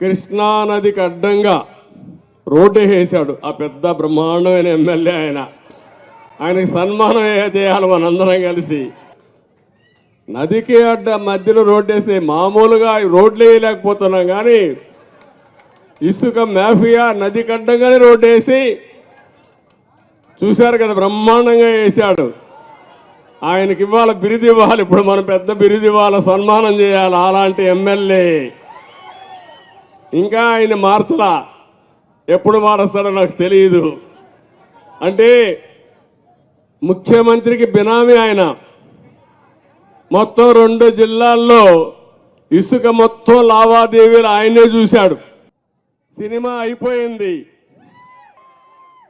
కృష్ణా నదికి అడ్డంగా రోడ్డు వేసాడు. ఆ పెద్ద బ్రహ్మాండమైన ఎమ్మెల్యే ఆయన. ఆయనకి సన్మానం చేయాలి మనందరం కలిసి. నదికి అడ్డ మధ్యలో రోడ్డు వేసి మామూలుగా రోడ్లు వేయలేకపోతున్నాం కానీ ఇసుక మాఫియా నదికి అడ్డంగానే రోడ్డు వేసి చూశారు కదా బ్రహ్మాండంగా వేశాడు ఆయనకి ఇవ్వాలి బిరుదు ఇవ్వాలి. ఇప్పుడు మనం పెద్ద బిరుదు ఇవ్వాలి సన్మానం చేయాలి. అలాంటి ఎమ్మెల్యే. ఇంకా ఆయన మార్చలా. ఎప్పుడు మారుస్తాడో నాకు తెలియదు అంటే ముఖ్యమంత్రికి బినామీ ఆయన. మొత్తం రెండు జిల్లాల్లో ఇసుక మొత్తం లావాదేవీలు ఆయనే చూశాడు. సినిమా అయిపోయింది.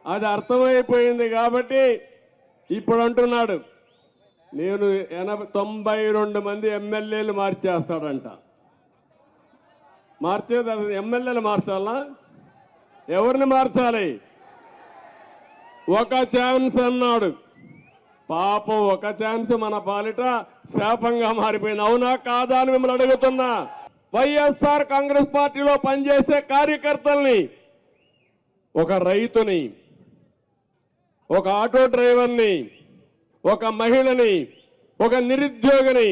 అది అర్థమైపోయింది కాబట్టి ఇప్పుడు అంటున్నాడు. నేను ఎనభై తొంభై రెండు మంది ఎమ్మెల్యేలు మార్చేస్తాడంట. మార్చేది అది ఎమ్మెల్యేలు మార్చాలా? ఎవరిని మార్చాలి? ఒక ఛాన్స్ అన్నాడు. పాపం ఒక ఛాన్స్ మన పాలిట శాపంగా మారిపోయింది. అవునా కాదా అని మిమ్మల్ని అడుగుతున్నా. వైఎస్ఆర్ కాంగ్రెస్ పార్టీలో పనిచేసే కార్యకర్తల్ని ఒక రైతుని ఒక ఆటో డ్రైవర్ని ఒక మహిళని ఒక నిరుద్యోగిని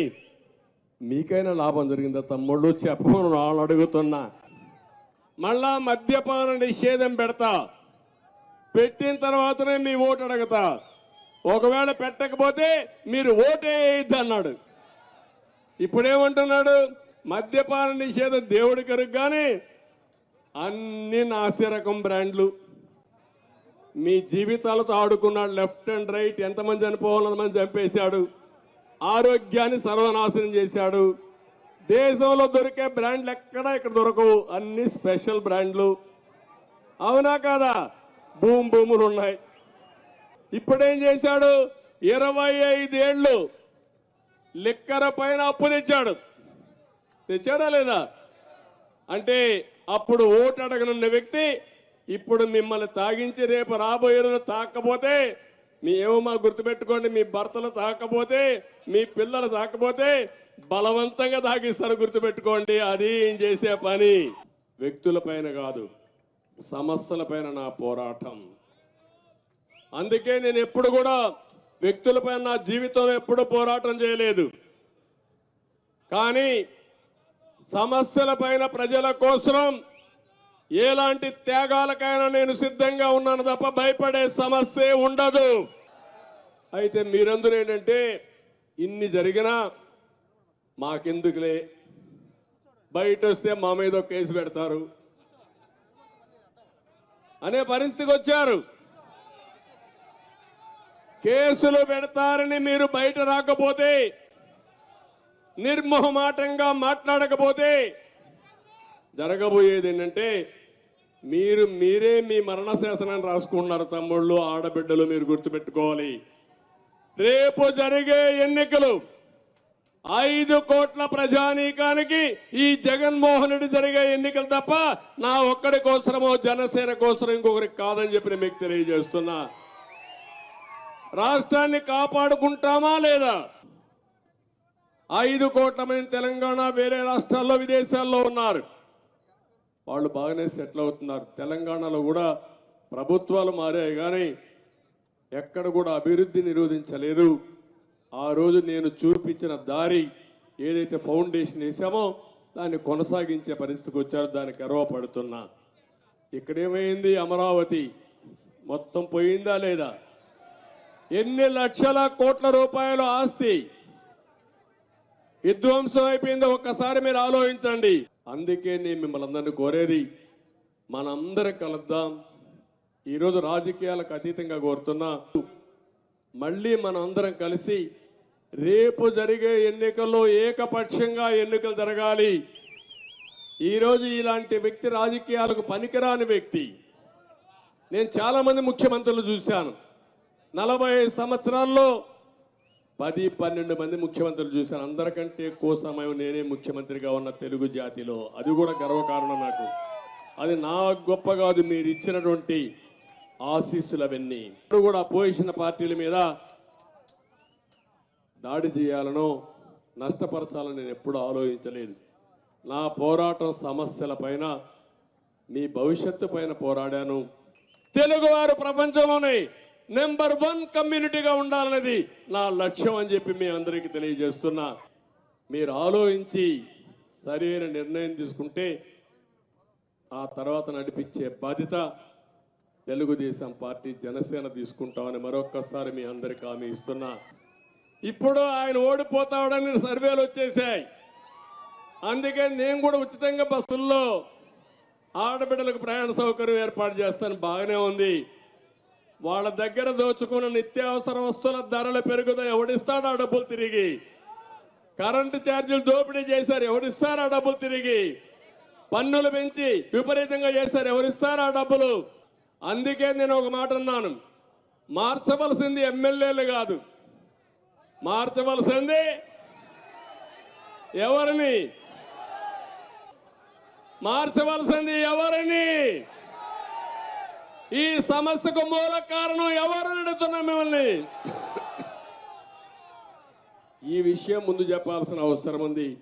మీకైనా లాభం జరిగిందా తమ్ముళ్ళు? చెప్పమని వాళ్ళు అడుగుతున్నా. మళ్ళా మద్యపాన నిషేధం పెడతా. పెట్టిన తర్వాతనే మీ ఓటు అడుగుతా. ఒకవేళ పెట్టకపోతే మీరు ఓటే వేయద్దు అన్నాడు ఇప్పుడేమంటున్నాడు? మద్యపాన నిషేధం దేవుడి కరుగు కానీ అన్ని నాసిరకం బ్రాండ్లు. మీ జీవితాలతో ఆడుకున్నాడు లెఫ్ట్ అండ్ రైట్. ఎంతమంది చనిపోవాలని మంది చంపేశాడు. ఆరోగ్యాన్ని సర్వనాశనం చేశాడు. దేశంలో దొరికే బ్రాండ్లు ఎక్కడా ఇక్కడ దొరకవు. అన్ని స్పెషల్ బ్రాండ్లు. అవునా కాదా? భూమి భూములు ఉన్నాయి. ఇప్పుడేం చేశాడు? ఇరవై ఐదేళ్ళు లిక్కర పైన అప్పు తెచ్చాడు. తెచ్చాడా లేదా? అంటే అప్పుడు ఓటు అడగనున్న వ్యక్తి ఇప్పుడు మిమ్మల్ని తాగించి రేపు రాబోయే తాకపోతే మీ ఏమో మా గుర్తుపెట్టుకోండి మీ భర్తలు తాకపోతే మీ పిల్లలు తాకపోతే బలవంతంగా తాగిస్తారు గుర్తుపెట్టుకోండి అది ఏం చేసే పని? వ్యక్తుల పైన కాదు సమస్యల పైన నా పోరాటం. అందుకే నేను ఎప్పుడు కూడా వ్యక్తులపైన నా జీవితంలో ఎప్పుడు పోరాటం చేయలేదు. కానీ సమస్యల పైన ప్రజల కోసం ఎలాంటి త్యాగాలకైనా నేను సిద్ధంగా ఉన్నాను తప్ప భయపడే సమస్య ఉండదు. అయితే మీరందరూ ఏంటంటే ఇన్ని జరిగినా మాకెందుకులే? బయట వస్తే మా మీద ఒక కేసు పెడతారు. అనే పరిస్థితికి వచ్చారు. కేసులు పెడతారని మీరు బయట రాకపోతే నిర్మోహమాటంగా మాట్లాడకపోతే జరగబోయేది ఏంటంటే మీరు మీరే మీ మరణ శాసనాన్ని రాసుకుంటున్నారు తమ్ముళ్ళు ఆడబిడ్డలు మీరు గుర్తుపెట్టుకోవాలి. రేపు జరిగే ఎన్నికలు ఐదు కోట్ల ప్రజానీకానికి ఈ జగన్మోహన్ రెడ్డి జరిగే ఎన్నికలు తప్ప నా ఒక్కడి కోసమో జనసేన కోసం ఇంకొకరికి కాదని చెప్పి మీకు తెలియజేస్తున్నా. రాష్ట్రాన్ని కాపాడుకుంటామా లేదా? ఐదు కోట్ల మంది తెలంగాణ వేరే రాష్ట్రాల్లో విదేశాల్లో ఉన్నారు. వాళ్ళు బాగానే సెటిల్ అవుతున్నారు. తెలంగాణలో కూడా ప్రభుత్వాలు మారాయి కానీ ఎక్కడ కూడా అభివృద్ధి నిరోధించలేదు. ఆ రోజు నేను చూపించిన దారి ఏదైతే ఫౌండేషన్ వేసామో దాన్ని కొనసాగించే పరిస్థితికి వచ్చారో. దానికి గర్వపడుతున్నా. ఇక్కడేమైంది అమరావతి? మొత్తం పోయిందా లేదా? ఎన్ని లక్షల కోట్ల రూపాయల ఆస్తి? విధ్వంసం అయిపోయిందో. ఒక్కసారి మీరు ఆలోచించండి. అందుకే నేను మిమ్మల్ని అందరినీ కోరేది మనందరం కలుద్దాం. ఈరోజు రాజకీయాలకు అతీతంగా కోరుతున్నా మళ్ళీ మనం అందరం కలిసి రేపు జరిగే ఎన్నికల్లో ఏకపక్షంగా ఎన్నికలు జరగాలి. ఈరోజు ఇలాంటి వ్యక్తి రాజకీయాలకు పనికిరాని వ్యక్తి. నేను చాలామంది ముఖ్యమంత్రులు చూశాను. నలభై సంవత్సరాల్లో పది పన్నెండు మంది ముఖ్యమంత్రులు చూశాను అందరికంటే ఎక్కువ సమయం నేనే ముఖ్యమంత్రిగా ఉన్న తెలుగు జాతిలో. అది కూడా గర్వకారణం నాకు. అది నా గొప్ప కాదు మీరు ఇచ్చినటువంటి ఆశీస్సులు అవన్నీ. ఇప్పుడు కూడా అపోజిషన్ పార్టీల మీద దాడి చేయాలనో నష్టపరచాలని నేను ఎప్పుడూ ఆలోచించలేదు. నా పోరాటం సమస్యల పైన మీ భవిష్యత్తు పైన పోరాడాను. తెలుగువారు ప్రపంచంలోనే నెంబర్ వన్ కమ్యూనిటీగా ఉండాలనేది నా లక్ష్యం అని చెప్పి మీ అందరికీ తెలియజేస్తున్నా. మీరు ఆలోచించి సరైన నిర్ణయం తీసుకుంటే ఆ తర్వాత నడిపించే బాధ్యత తెలుగుదేశం పార్టీ జనసేన తీసుకుంటామని మరొక్కసారి మీ అందరికీ హామీ ఇస్తున్నా. ఇప్పుడు ఆయన ఓడిపోతాడని సర్వేలు వచ్చేసాయి. అందుకే నేను కూడా ఉచితంగా బస్సుల్లో ఆడబిడ్డలకు ప్రయాణ సౌకర్యం ఏర్పాటు చేస్తాను. బాగానే ఉంది. వాళ్ళ దగ్గర దోచుకున్న నిత్యావసర వస్తువుల ధరలు పెరుగుతాయి. ఎవడిస్తాడు ఆ డబ్బులు తిరిగి. కరెంటు ఛార్జీలు దోపిడీ చేశారు. ఎవరిస్తారు ఆ డబ్బులు తిరిగి. పన్నులు పెంచి విపరీతంగా చేశారు. ఎవరిస్తారు ఆ డబ్బులు. అందుకే నేను ఒక మాట అన్నాను. మార్చవలసింది ఎమ్మెల్యేలు కాదు. మార్చవలసింది ఎవరిని? మార్చవలసింది ఎవరు? ఈ సమస్యకు మూల కారణం ఎవరు అడుగుతున్నా మిమ్మల్ని. ఈ విషయం ముందు చెప్పాల్సిన అవసరం ఉంది.